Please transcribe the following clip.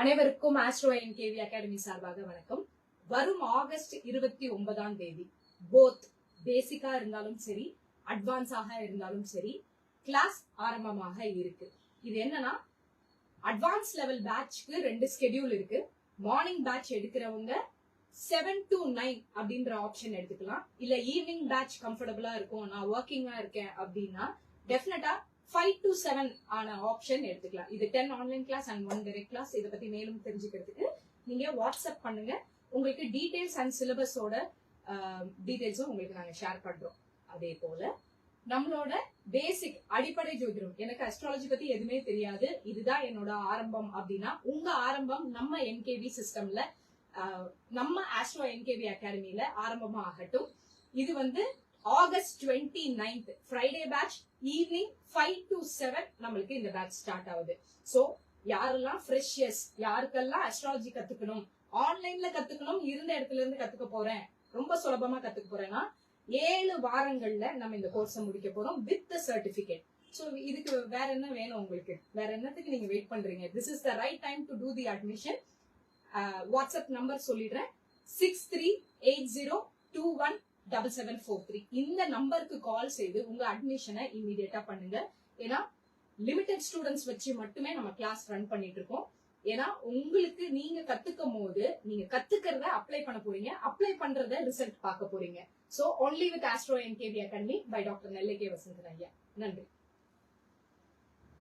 அனைவருக்கும் ஆஸ்ட்ரோ என் KV academy சார்பாக வணக்கம். வரும் ஆகஸ்ட் இருபத்தி ஒன்பதாம் தேதி போத் பேசிக்கா இருந்தாலும் சரி அட்வான்ஸாக இருந்தாலும் சரி கிளாஸ் ஆரம்பமாக இருக்கு. இது என்னன்னா அட்வான்ஸ் லெவல் பேட்ச்க்கு ரெண்டு ஸ்கெடியூல் இருக்கு. மார்னிங் பேட்ச் எடுக்கிறவங்க செவன் டு நைன் அப்படின்ற ஆப்ஷன் எடுத்துக்கலாம். இல்ல ஈவினிங் பேட்ச் கம்ஃபர்டபுளா இருக்கும். நான் ஒர்க்கிங்கா இருக்கேன் அப்படின்னா டெஃபினட்டா ஃபைவ் டு செவன் ஆன ஆப்ஷன் எடுத்துக்கலாம். இது ten online class and one direct class இதை பத்தி மேலும் தெரிஞ்சுக்கிறதுக்கு நீங்க வாட்ஸ்அப் பண்ணுங்க. உங்களுக்கு டீடைல்ஸ் அண்ட் சிலபஸோட டீடைல்ஸும் உங்களுக்கு நாங்க ஷேர் பண்றோம். அதே போல நம்மளோட பேசிக் அடிப்படை ஜோதிடம். எனக்கு அஸ்ட்ராலஜி பத்தி எதுவுமே தெரியாது. இதுதான் என்னோட ஆரம்பம் அப்படின்னா உங்க ஆரம்பம் நம்ம என்கேவி சிஸ்டம்ல நம்ம ஆஸ்ட்ரோ என்கேவி அகாடமியில ஆரம்பமா ஆகட்டும். இது வந்து August twenty ninth Friday batch evening five to seven நம்மளுக்கு இந்த பேட்ச் ஸ்டார்ட் ஆகுது. ஸோ யாரெல்லாம் ஃப்ரெஷர்ஸ் யாருக்கெல்லாம் அஸ்ட்ராலஜி கத்துக்கணும் ஆன்லைன்ல கத்துக்கணும் இருந்த இடத்துல இருந்து கத்துக்க போறேன் ரொம்ப சுலபமா கத்துக்க போறேன்னா ஏழு வாரங்கள்ல நம்ம இந்த கோர்ஸை முடிக்க போறோம் வித் சர்டிபிகேட் ஸோ இதுக்கு வேற என்ன வேணும் உங்களுக்கு? வேற என்னத்துக்கு நீங்க வெயிட் பண்றீங்க? This is the right time to do the admission WhatsApp number சொல்லிடுறேன். Six three eight double seven four three இந்த நம்பருக்கு கால் செய்து உங்க அட்மிஷனை இமீடியட்டா பண்ணுங்க. ஏன்னா லிமிடெட் ஸ்டூடெண்ட்ஸ் வச்சு மட்டுமே நம்ம கிளாஸ் ரன் பண்ணிட்டு இருக்கோம். ஏன்னா உங்களுக்கு நீங்க கத்துக்கும் போது நீங்க கத்துக்கிறத அப்ளை பண்ண போறீங்க. அப்ளை பண்றத ரிசல்ட் பார்க்க போறீங்க. So only with Astro NKV academy by doctor Nellai K Vasanthan ஐயா நன்றி.